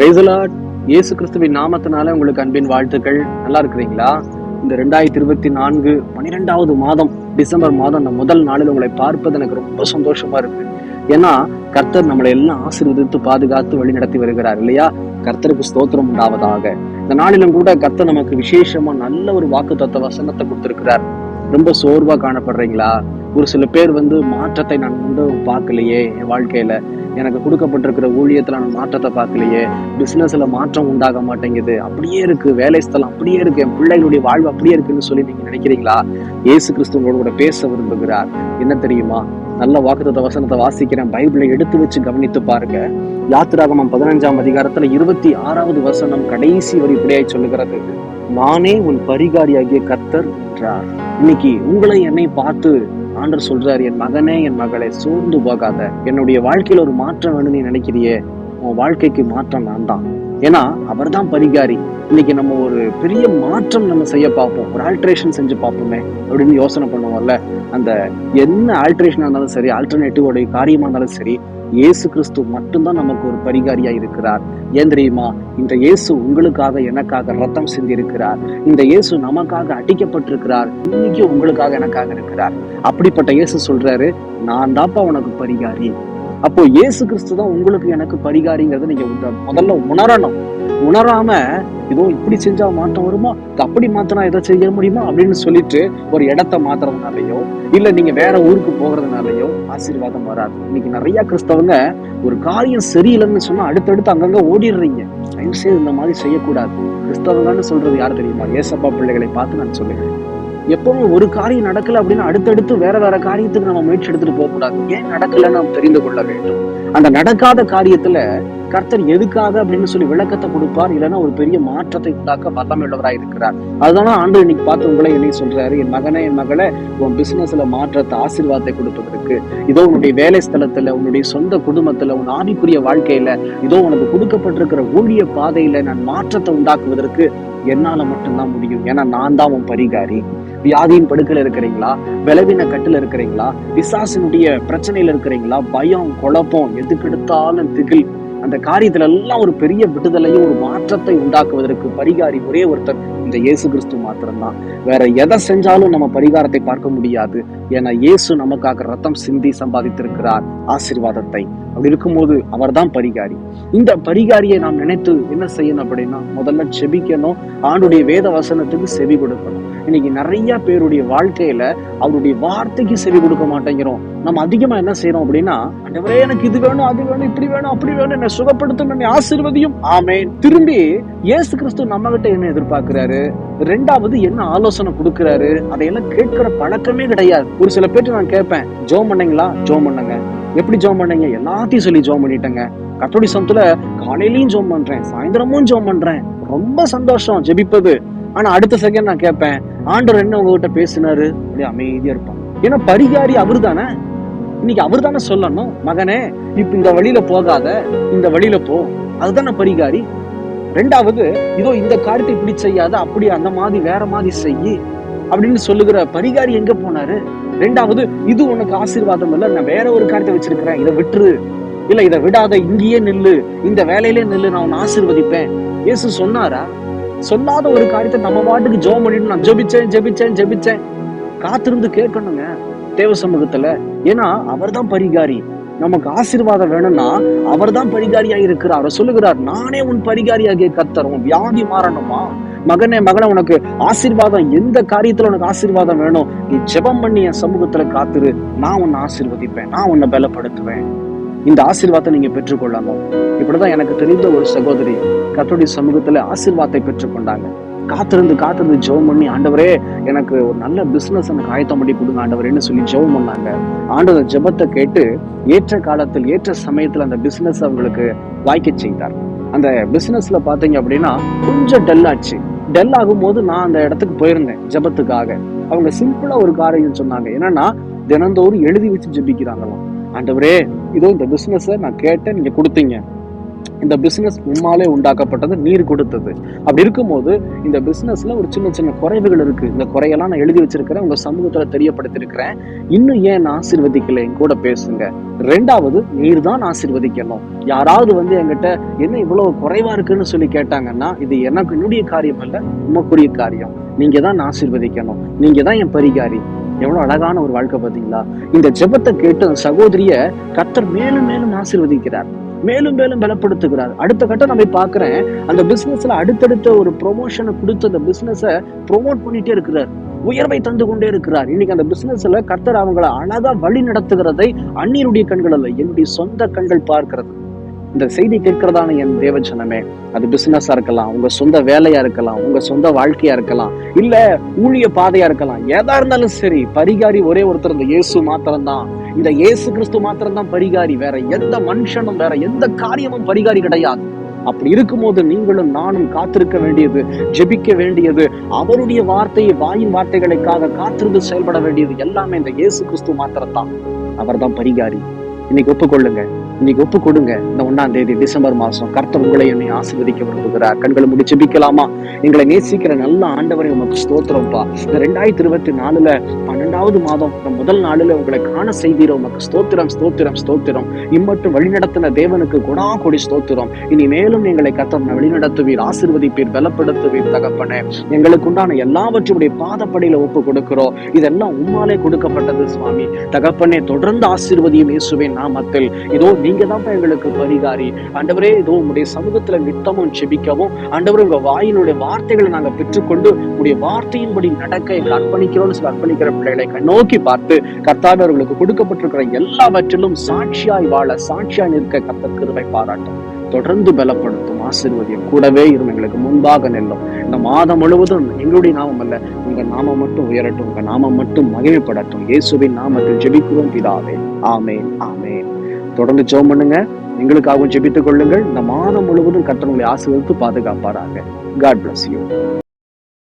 பிரைசலாட் இயேசு கிறிஸ்துவின் நாமத்தினால உங்களுக்கு அன்பின் வாழ்த்துக்கள். நல்லா இருக்கிறீங்களா? இந்த ரெண்டாயிரத்தி இருபத்தி நான்கு பன்னிரெண்டாவது மாதம் டிசம்பர் மாதம் அந்த முதல் நாளில் உங்களை பார்ப்பது எனக்கு ரொம்ப சந்தோஷமா இருக்கு. ஏன்னா கர்த்தர் நம்மளை எல்லாம் ஆசீர்வதித்து பாதுகாத்து வழி நடத்தி வருகிறார் இல்லையா? கர்த்தருக்கு ஸ்தோத்திரம் உண்டாவதாக. இந்த நாளிலும் கூட கர்த்தர் நமக்கு விசேஷமா நல்ல ஒரு வாக்கு தத்துவ வசனத்தை கொடுத்திருக்கிறார். ரொம்ப சோர்வா காணப்படுறீங்களா? ஒரு சில பேர் வந்து மாற்றத்தை நான் வந்து பார்க்கலையே என் வாழ்க்கையில. எனக்கு கொடுக்கப்பட்டிருக்கிற ஊழியத்துல நான் மாற்றத்தை பார்க்கலையே பிஸ்னஸில் மாற்றம் உண்டாக மாட்டேங்குது அப்படியே இருக்கு வேலை ஸ்தலம் அப்படியே இருக்கு என் பிள்ளைகளுடைய வாழ்வு அப்படியே இருக்குன்னு சொல்லி நீங்க நினைக்கிறீங்களா? இயேசு கிறிஸ்து கூட பேச விரும்புகிறார். என்ன தெரியுமா? நல்ல வாக்குத்த வசனத்தை வாசிக்கிறேன். பைபிளை எடுத்து வச்சு கவனித்து பாருங்க. யாத்திராகமம் பதினஞ்சாம் அதிகாரத்துல இருபத்தி ஆறாவது வசனம் கடைசி வரி இப்படியாய் சொல்லுகிறது. நானே உன் பரிகாரியாகிய கத்தர் என்றார். இன்னைக்கு உங்களை என்னை பார்த்து ஆண்டர் சொல்றாரு என் மகனே என் மகளை சோர்ந்து போகாத. என்னுடைய வாழ்க்கையில ஒரு மாற்றம் வேணும்னு நீ நினைக்கிறியே? உன் வாழ்க்கைக்கு மாற்றம் நான் தான். ஏன்னா அவர் தான் பரிகாரி. இன்னைக்கு நம்ம ஒரு பெரிய மாற்றம் நம்ம செய்ய பார்ப்போம். ஒரு ஆல்ட்ரேஷன் செஞ்சு பார்ப்போமே அப்படின்னு யோசனை பண்ணுவோம்ல. அந்த என்ன ஆல்ட்ரேஷனாக இருந்தாலும் சரி ஆல்டர்னேட்டிவோடைய காரியமாக காரியமா இருந்தாலும் சரி இயேசு கிறிஸ்து மட்டும்தான் நமக்கு ஒரு பரிகாரியா இருக்கிறார். ஏன் தெரியுமா? இந்த இயேசு உங்களுக்காக எனக்காக ரத்தம் சிந்திருக்கிறார். இந்த இயேசு நமக்காக அடிக்கப்பட்டிருக்கிறார். இன்னைக்கு உங்களுக்காக எனக்காக இருக்கிறார். அப்படிப்பட்ட இயேசு சொல்றாரு நான் தான்ப்பா உனக்கு பரிகாரி. அப்போ இயேசு கிறிஸ்து தான் உங்களுக்கு எனக்கு பரிகாரிங்கிறத நீங்க முதல்ல உணரணும். உணராம இதோ இப்படி செஞ்சா மாற்றம் வருமா? அப்படி மாத்தினா இதை செய்ய முடியுமா? அப்படின்னு சொல்லிட்டு ஒரு இடத்த மாத்துறதுனாலயோ இல்ல நீங்க வேற ஊருக்கு போகிறதுனாலயோ ஆசீர்வாதம் வராது. இன்னைக்கு நிறைய கிறிஸ்தவங்க ஒரு காரியம் சரியில்லைன்னு சொன்னா அடுத்தடுத்து அங்கங்க ஓடிடுறீங்க. தயவு செய்து இந்த மாதிரி செய்யக்கூடாது. கிறிஸ்தவங்கன்னு சொல்றது யார் தெரியுமா? ஏசப்பா பிள்ளைகளை பார்த்து நான் சொல்லுகிறேன். எப்பவும் ஒரு காரியம் நடக்கல அப்படின்னு அடுத்தடுத்து வேற வேற காரியத்துக்கு நம்ம முயற்சி எடுத்துட்டு போக கூடாது. ஏன் நடக்கலன்னு நாம் தெரிந்து கொள்ள வேண்டும். அந்த நடக்காத காரியத்துல கர்த்தர் எதுக்காக அப்படின்னு சொல்லி விளக்கத்தை கொடுப்பார் இல்லைன்னா ஒரு பெரிய மாற்றத்தை உண்டாக்க வல்லமை உள்ளவராக இருக்கிறார். அதுதான் ஆண்டு இன்னைக்கு பார்த்து உங்களை என்னை சொல்றாரு என் மகனை என் மகளை உன் பிசினஸ்ல மாற்றத்தை ஆசீர்வாதத்தை கொடுப்பதற்கு. இதோ உன்னுடைய வேலை ஸ்தலத்துல உன்னுடைய சொந்த குடும்பத்துல உன் ஆவிக்குரிய வாழ்க்கையில இதோ உனக்கு கொடுக்கப்பட்டிருக்கிற ஊழிய பாதையில நான் மாற்றத்தை உண்டாக்குவதற்கு என்னால மட்டும்தான் முடியும். ஏன்னா நான் தான் உன் பரிகாரி. வியாதியின் படுக்கல இருக்கிறீங்களா? விளைவின கட்டுல இருக்கிறீங்களா? விசாசினுடைய பிரச்சனையில இருக்கிறீங்களா? பயம் குழப்பம் எதுக்கெடுத்தாலும் திகில். அந்த காரியத்துல எல்லாம் ஒரு பெரிய விடுதலையும் ஒரு மாற்றத்தை உண்டாக்குவதற்கு பரிகாரி ஒரே ஒருத்தர் இந்த இயேசு கிறிஸ்து மாத்திரம்தான். வேற எதை செஞ்சாலும் நம்ம பரிகாரத்தை பார்க்க முடியாது. ஏன்னா இயேசு நமக்காக ரத்தம் சிந்தி சம்பாதித்திருக்கிறார். ஆசீர்வாதத்தை. அப்படி இருக்கும்போது அவர்தான் பரிகாரி. இந்த பரிகாரியை நாம் நினைத்து என்ன செய்யணும் அப்படின்னா முதல்ல செபிக்கணும் ஆண்டுடைய வேத வசனத்துக்கு செவி கொடுக்கணும். இன்னைக்கு நிறைய பேருடைய வாழ்க்கையில அவருடைய வார்த்தைக்கு செவி கொடுக்க மாட்டேங்கிறோம். நம்ம அதிகமா என்ன செய்யறோம் அப்படின்னா அண்டவரே எனக்கு இது வேணும் அது வேணும் இப்படி வேணும் அப்படி வேணும் என்னை சுகப்படுத்தும் என்னை ஆசிர்வதியும். ஆமே திரும்பி இயேசு கிறிஸ்து நம்ம கிட்ட என்ன எதிர்பார்க்கிறாரு? ரெண்டாவது என்ன ஆலோசனை கொடுக்கிறாரு? அதையெல்லாம் கேட்கிற பழக்கமே கிடையாது. ஒரு சில பேர்ட்ட நான் கேட்பேன் ஜோம் பண்ணீங்களா? ஜோம் பண்ணுங்க. எப்படி ஜோம் பண்ணீங்க? எல்லாத்தையும் சொல்லி ஜோம் பண்ணிட்டேங்க. கத்தோடி சமத்துல காலையிலயும் ஜோம் பண்றேன் சாயந்தரமும் ஜோம் பண்றேன். ரொம்ப சந்தோஷம் ஜெபிப்பது. ஆனா அடுத்த செகண்ட் நான் கேட்பேன் ஆண்டவர் என்ன உங்ககிட்ட பேசினாரு? அப்படியே அமைதியா இருப்பான். ஏன்னா பரிகாரி அவர் தானே இன்னைக்கு அவர் தானே சொல்லணும். மகனே இப்ப இந்த வழியில போகாத. இந்த வழியில போ. அதுதானே பரிகாரி. ரெண்டாவது இதோ இந்த காரியத்தை இப்படி செய்யாத. அப்படி அந்த மாதிரி வேற மாதிரி செய்யி. அப்படின்னு சொல்லுகிற பரிகாரி எங்க போனாரு? ரெண்டாவது இது உனக்கு ஆசீர்வாதம் இல்ல. நான் வேற ஒரு காரியத்தை வச்சிருக்கிறேன். இதை விட்டுரு. இல்ல இதை விடாத. இங்கேயே நில்லு. இந்த வேலையிலே நில்லு. நான் உன்னை ஆசீர்வதிப்பேன். இயேசு சொன்னாரா? சொல்லாத ஒரு காரியத்தை நம்ம பாட்டுக்கு ஜெபம் பண்ணிட்டு நான் ஜெபிச்சேன் ஜெபிச்சேன் ஜெபிச்சேன். காத்திருந்து கேட்கணுங்க. தேவ சமூகத்துல. ஏன்னா அவர் தான் பரிகாரி. நமக்கு ஆசீர்வாதம் வேணும்னா அவர்தான் பரிகாரியா இருக்கிறார். சொல்லுகிறார் நானே உன் பரிகாரியாகிய கத்தரும் வியாதி மாறணுமா? மகனே மகனை உனக்கு ஆசீர்வாதம் எந்த காரியத்துல உனக்கு ஆசீர்வாதம் வேணும்? நீ ஜெபம் பண்ணி என் சமூகத்துல காத்துரு. நான் உன்னை ஆசீர்வதிப்பேன். நான் உன்னை பலப்படுத்துவேன். இந்த ஆசீர்வாதத்தை நீங்க பெற்றுக்கொள்ளணும் இப்படிதான் எனக்கு தெரிந்த ஒரு சகோதரி கத்தோடைய சமூகத்துல ஆசீர்வாதத்தை பெற்றுக்கொண்டாங்க. காத்திருந்து காத்திருந்து ஜெபம் பண்ணி ஆண்டவரே எனக்கு ஒரு நல்ல பிசினஸ் எனக்கு ஆயத்தம் பண்ணி கொடுங்க ஆண்டவரேன்னு சொல்லி ஜெபம் பண்ணாங்க. ஆண்டவர் ஜெபத்தை கேட்டு ஏற்ற காலத்தில் ஏற்ற சமயத்தில் அந்த பிசினஸ் அவங்களுக்கு வாய்க்க செய்தார். அந்த பிசினஸ்ல பாத்தீங்க அப்படின்னா கொஞ்சம் டல் ஆச்சு. டல் ஆகும்போது நான் அந்த இடத்துக்கு போயிருந்தேன் ஜெபத்துக்காக. அவங்க சிம்பிளா ஒரு காரியம் சொன்னாங்க. என்னன்னா தினந்தோறும் எழுதி வச்சு ஜெபிக்கிறாங்களாம். ஆண்டவரே இதோ இந்த பிஸ்னஸை நான் கேட்டேன் நீங்கள் கொடுத்தீங்க. இந்த பிஸ்னஸ் உம்மாலே உண்டாக்கப்பட்டது நீர் கொடுத்தது. அப்படி இருக்கும்போது இந்த பிஸ்னஸில் ஒரு சின்ன சின்ன குறைவுகள் இருக்குது இந்த குறையெல்லாம் நான் எழுதி வச்சிருக்கிறேன் உங்கள் சமூகத்தில் தெரியப்படுத்திருக்கிறேன் இன்னும் ஏன் நான் என் கூட பேசுங்க. ரெண்டாவது நீர் தான் ஆசீர்வதிக்கணும். யாராவது வந்து என்கிட்ட என்ன இவ்வளவு குறைவா இருக்குன்னு சொல்லி கேட்டாங்கன்னா இது எனக்கு என்னுடைய காரியம் அல்ல உமக்குரிய காரியம். நீங்க தான் ஆசிர்வதிக்கணும். நீங்க தான் என் பரிகாரி. எவ்வளவு அழகான ஒரு வாழ்க்கை பாத்தீங்களா இந்த ஜெபத்தை கேட்டு அந்த சகோதரிய கர்த்தர் மேலும் மேலும் ஆசீர்வதிக்கிறார். மேலும் மேலும் பலப்படுத்துகிறார். அடுத்த கட்டம் நம்ம பாக்குறேன் அந்த பிசினஸ்ல அடுத்தடுத்த ஒரு ப்ரொமோஷனை கொடுத்து அந்த பிசினஸ ப்ரொமோட் பண்ணிட்டே இருக்கிறார். உயர்வை தந்து கொண்டே இருக்கிறார். இன்னைக்கு அந்த பிசினஸ்ல கர்த்தர் அவங்களை அழகா வழி நடத்துகிறதை அந்நியருடைய கண்கள் அல்ல என்னுடைய சொந்த கண்கள் பார்க்கிறது. இந்த செய்தி கேட்கிறதான என் தேவஜனமே அது பிசினஸா இருக்கலாம் உங்க சொந்த வேலையா இருக்கலாம் உங்க சொந்த வாழ்க்கையா இருக்கலாம் இல்ல ஊழிய பாதையா இருக்கலாம் ஏதா இருந்தாலும் சரி பரிகாரி ஒரே ஒருத்தர் இந்த இயேசு மாத்திரம்தான். இந்த இயேசு கிறிஸ்து மாத்திரம்தான் பரிகாரி வேற எந்த மனுஷனும் வேற எந்த காரியமும் பரிகாரி கிடையாது. அப்படி இருக்கும்போது நீங்களும் நானும் காத்திருக்க வேண்டியது ஜெபிக்க வேண்டியது அவருடைய வார்த்தையை வாயின் வார்த்தைகளுக்காக காத்திருந்து செயல்பட வேண்டியது எல்லாமே இந்த இயேசு கிறிஸ்து மாத்திரம்தான். அவர்தான் பரிகாரி. இன்னைக்கு ஒப்புக்கொள்ளுங்க. இன்னைக்கு ஒப்பு கொடுங்க. இந்த ஒன்னாம் தேதி டிசம்பர் மாசம் கர்த்தர் உங்களை என்னை ஆசீர்வதிக்க விரும்புகிறார். கண்களை முடி ஜெபிக்கலாமா எங்களை நேசிக்கிற நல்ல ஆண்டவரை உமக்கு ஸ்தோத்திரம்ப்பா. இந்த ரெண்டாயிரத்தி இருபத்தி நாலுல பன்னெண்டாவது மாதம் இந்த முதல் நாளுல உங்களை காண செய்தீர உமக்கு ஸ்தோத்திரம் ஸ்தோத்திரம் ஸ்தோத்திரம். இம்மட்டும் வழிநடத்தின தேவனுக்கு குணா கொடி ஸ்தோத்திரம். இனி மேலும் எங்களை கத்தர் வழிநடத்துவீர் ஆசீர்வதிப்பீர் பலப்படுத்துவீர் தகப்பனே. எங்களுக்கு உண்டான எல்லாவற்றுடைய பாதப்படியில ஒப்பு கொடுக்கிறோம். இதெல்லாம் உம்மாலே கொடுக்கப்பட்டது சுவாமி. தகப்பனே தொடர்ந்து ஆசீர்வதியும் இயேசுவின் நாமத்தில். இதோ நீங்க தான் எங்களுக்கு பரிகாரி. ஆண்டவரே இதோ உங்களுடைய சமூகத்துல நித்தமும் ஜெபிக்கவும் ஆண்டவரே உங்க வாயினுடைய வார்த்தைகளை நாங்க பெற்றுக்கொண்டு உங்களுடைய வார்த்தையின்படி நடக்க எங்களை அர்ப்பணிக்கிறோம்னு சொல்லி அர்ப்பணிக்கிற பிள்ளைகளை நோக்கி பார்த்து கர்த்தாவே அவர்களுக்கு கொடுக்கப்பட்டிருக்கிற எல்லாவற்றிலும் சாட்சியாய் வாழ சாட்சியாய் நிற்க கத்த கிருவை பாராட்டும். தொடர்ந்து பலப்படுத்தும் ஆசீர்வதியம். கூடவே இரும் எங்களுக்கு முன்பாக நெல்லும். இந்த மாதம் முழுவதும் எங்களுடைய நாமம் அல்ல உங்க நாமம் மட்டும் உயரட்டும் உங்க நாமம் மட்டும் மகிமைப்படட்டும். இயேசுவின் நாமத்தில் ஜெபிக்கிறோம் பிதாவே. ஆமேன் ஆமேன். தொடர்ந்து ஜெபம் பண்ணுங்க. எங்களுக்காகவும் ஜெபித்துக் கொள்ளுங்கள். இந்த மாதம் முழுவதும் கர்த்தர் உங்களை ஆசீர்வதித்து பாதுகாப்பாராங்க காட் பிளஸ் யூ